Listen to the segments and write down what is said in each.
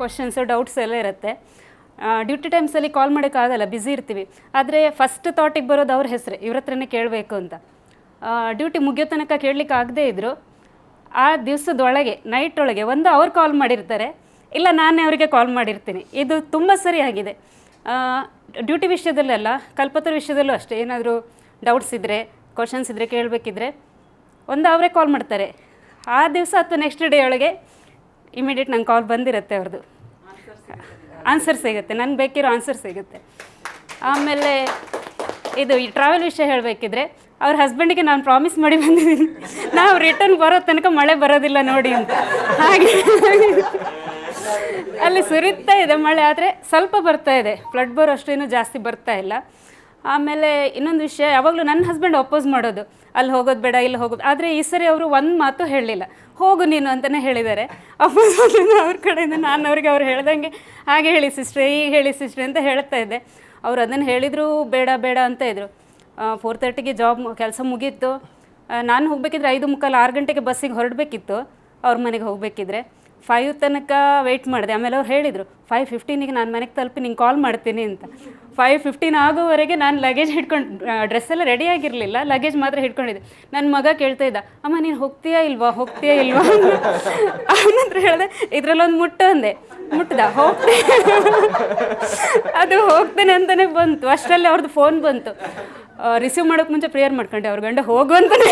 Questions doubts ಎಲ್ಲ ಇರುತ್ತೆ. Duty ಟೈಮ್ಸಲ್ಲಿ ಕಾಲ್ ಮಾಡೋಕ್ಕಾಗಲ್ಲ ಬ್ಯುಸಿ ಇರ್ತೀವಿ. ಆದರೆ ಫಸ್ಟ್ ಥಾಟಿಗೆ ಬರೋದು ಅವ್ರ ಹೆಸರು, ಇವ್ರ ಹತ್ರನೇ ಕೇಳಬೇಕು ಅಂತ. ಡ್ಯೂಟಿ ಮುಗಿಯೋ ತನಕ ಕೇಳಲಿಕ್ಕೆ ಆಗದೇ ಇದ್ದರು ಆ ದಿವಸದೊಳಗೆ ನೈಟ್ ಒಳಗೆ ಒಂದು ಅವ್ರು ಕಾಲ್ ಮಾಡಿರ್ತಾರೆ, ಇಲ್ಲ ನಾನೇ ಅವರಿಗೆ ಕಾಲ್ ಮಾಡಿರ್ತೀನಿ. ಇದು ತುಂಬ ಸರಿ ಆಗಿದೆ. ಡ್ಯೂಟಿ ವಿಷಯದಲ್ಲೆಲ್ಲ ಕಲ್ಪತರ ವಿಷಯದಲ್ಲೂ ಅಷ್ಟೇ. ಏನಾದರೂ ಡೌಟ್ಸ್ ಇದ್ದರೆ ಕ್ವಶನ್ಸ್ ಇದ್ದರೆ ಕೇಳಬೇಕಿದ್ರೆ, ಒಂದು ಅವರೇ ಕಾಲ್ ಮಾಡ್ತಾರೆ. ಆ ದಿವಸ ಅಥವಾ ನೆಕ್ಸ್ಟ್ ಡೇ ಒಳಗೆ ಇಮಿಡಿಯೇಟ್ ನಂಗೆ ಕಾಲ್ ಬಂದಿರುತ್ತೆ ಅವ್ರದ್ದು ಆನ್ಸರ್ ಸಿಗುತ್ತೆ. ನನಗೆ ಬೇಕಿರೋ ಆನ್ಸರ್ ಸಿಗುತ್ತೆ. ಆಮೇಲೆ ಇದು ಈ ಟ್ರಾವೆಲ್ ವಿಷಯ ಹೇಳಬೇಕಿದ್ರೆ, ಅವ್ರ ಹಸ್ಬೆಂಡಿಗೆ ನಾನು ಪ್ರಾಮಿಸ್ ಮಾಡಿ ಬಂದಿದ್ದೀನಿ. ನಾವು ರಿಟರ್ನ್ ಬರೋ ತನಕ ಮಳೆ ಬರೋದಿಲ್ಲ ನೋಡಿ ಅಂತ. ಹಾಗೆ. ಅಲ್ಲಿ ಸುರಿತಾ ಇದೆ ಮಳೆ, ಆದರೆ ಸ್ವಲ್ಪ ಬರ್ತಾ ಇದೆ. ಫ್ಲಡ್ ಬರೋ ಅಷ್ಟೇನು ಜಾಸ್ತಿ ಬರ್ತಾ ಇಲ್ಲ. ಆಮೇಲೆ ಇನ್ನೊಂದು ವಿಷಯ, ಯಾವಾಗಲೂ ನನ್ನ ಹಸ್ಬೆಂಡ್ ಅಪೋಸ್ ಮಾಡೋದು. ಅಲ್ಲಿ ಹೋಗೋದು ಬೇಡ, ಇಲ್ಲಿ ಹೋಗೋದು ಆದರೆ ಈ ಸರಿ ಅವರು ಒಂದು ಮಾತು ಹೇಳಲಿಲ್ಲ. ಹೋಗು ನೀನು ಅಂತಲೇ ಹೇಳಿದ್ದಾರೆ. ಅಪೋಸ್ ಅವ್ರ ಕಡೆಯಿಂದ ನಾನು ಅವ್ರಿಗೆ ಅವ್ರು ಹೇಳ್ದಂಗೆ ಹಾಗೆ ಹೇಳಿ ಸಿಸ್ಟ್ರೆ ಈಗ ಹೇಳಿ ಸಿಸ್ಟ್ರೆ ಅಂತ ಹೇಳ್ತಾ ಇದ್ದೆ. ಅವ್ರು ಅದನ್ನು ಹೇಳಿದರು, ಬೇಡ ಬೇಡ ಅಂತ ಇದ್ದರು ಫೋರ್ ತರ್ಟಿಗೆ ಜಾಬ್ ಕೆಲಸ ಮುಗೀತು. ನಾನು ಹೋಗಬೇಕಿದ್ರೆ ಐದು ಮುಕ್ಕಾಲು ಆರು ಗಂಟೆಗೆ ಬಸ್ಸಿಗೆ ಹೊರಡಬೇಕಿತ್ತು. ಅವ್ರ ಮನೆಗೆ ಹೋಗಬೇಕಿದ್ರೆ. ಫೈವ್ ತನಕ ವೆಯ್ಟ್ ಮಾಡಿದೆ. ಆಮೇಲೆ ಅವ್ರು ಹೇಳಿದರು ಫೈವ್ ಫಿಫ್ಟೀನಿಗೆ ನಾನು ಮನೆಗೆ ತಲುಪಿ ನಿಂಗೆ ಕಾಲ್ ಮಾಡ್ತೀನಿ ಅಂತ. ಫೈವ್ ಫಿಫ್ಟೀನ್ ಆಗೋವರೆಗೆ ನಾನು ಲಗೇಜ್ ಹಿಡ್ಕೊಂಡು ರೆಡಿ ಆಗಿರಲಿಲ್ಲ. ಲಗೇಜ್ ಮಾತ್ರ ಹಿಡ್ಕೊಂಡಿದ್ದೆ. ನನ್ನ ಮಗ ಕೇಳ್ತಾ ಇದ್ದ, ಅಮ್ಮ, ನೀನು ಹೋಗ್ತೀಯಾ ಇಲ್ವಾ? ಹೋಗ್ತೀಯಾ ಇಲ್ವಾ? ಅವನ ಹತ್ರ ಹೇಳಿದೆ ಇದರಲ್ಲೊಂದು ಮುಟ್ಟು ಅಂದೆ. ಮುಟ್ಟದ ಹೋಗ್ತೀನಿ ಅದು ಹೋಗ್ತೇನೆ ಅಂತಲೇ ಬಂತು. ಅಷ್ಟರಲ್ಲಿ ಅವ್ರದ್ದು ಫೋನ್ ಬಂತು. ರಿಸೀವ್ ಮಾಡೋಕೆ ಮುಂಚೆ ಪ್ರೇಯರ್ ಮಾಡ್ಕೊಂಡೆ. ಅವ್ರ ಗಂಡ ಹೋಗು ಅಂತ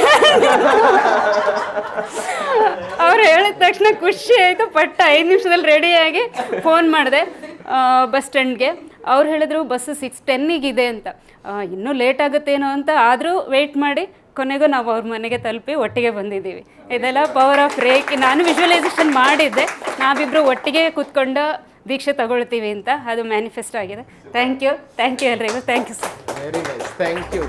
ಅವ್ರು ಹೇಳಿದ ತಕ್ಷಣ ಖುಷಿ ಆಯಿತು. ಪಟ್ಟ ಐದು ನಿಮಿಷದಲ್ಲಿ ರೆಡಿಯಾಗಿ ಫೋನ್ ಮಾಡಿದೆ ಬಸ್ ಸ್ಟ್ಯಾಂಡ್ಗೆ ಅವ್ರು ಹೇಳಿದ್ರು ಬಸ್ ಸಿಕ್ಸ್ ಇದೆ ಅಂತ. ಇನ್ನೂ ಲೇಟ್ ಆಗುತ್ತೇನೋ ಅಂತ. ಆದರೂ ವೆಯ್ಟ್ ಮಾಡಿ, ಕೊನೆಗೂ ನಾವು ಅವ್ರ ಮನೆಗೆ ತಲುಪಿ ಒಟ್ಟಿಗೆ ಬಂದಿದ್ದೀವಿ. ಇದೆಲ್ಲ ಪವರ್ ಆಫ್ ರೇಕ್ ನಾನು ವಿಜುವಲೈಸೇಷನ್ ಮಾಡಿದ್ದೆ. ನಾವಿಬ್ಬರು ಒಟ್ಟಿಗೆ ಕೂತ್ಕೊಂಡು ದೀಕ್ಷೆ ತಗೊಳ್ತೀವಿ ಅಂತ. ಅದು ಮ್ಯಾನಿಫೆಸ್ಟ್ ಆಗಿದೆ. ಥ್ಯಾಂಕ್ ಯು ಥ್ಯಾಂಕ್ ಯು ಎಲ್ರಿಗೂ. Thank you sir very nice thank you